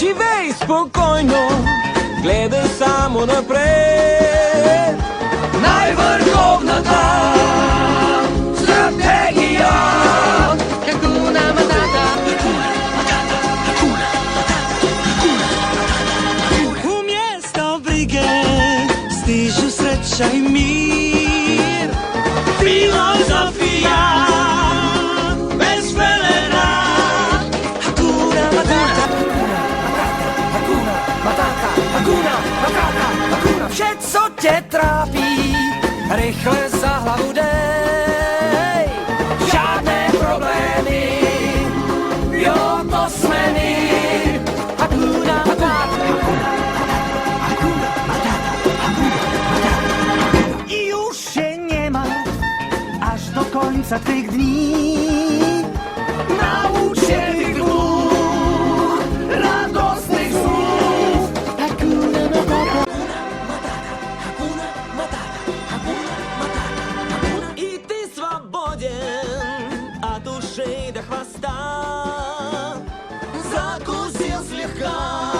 Sive spokojno, gledaj samo naprej. Najvrhovnata strategija, kako nam data. Umjesto brige stižu sreća i Vše, co tě trápí, rychle za hlavu dej. Žádné problémy, jo, to jsme my. Hakuna Matata. I już się nie ma, aż do końca tych dni. Naucz слегка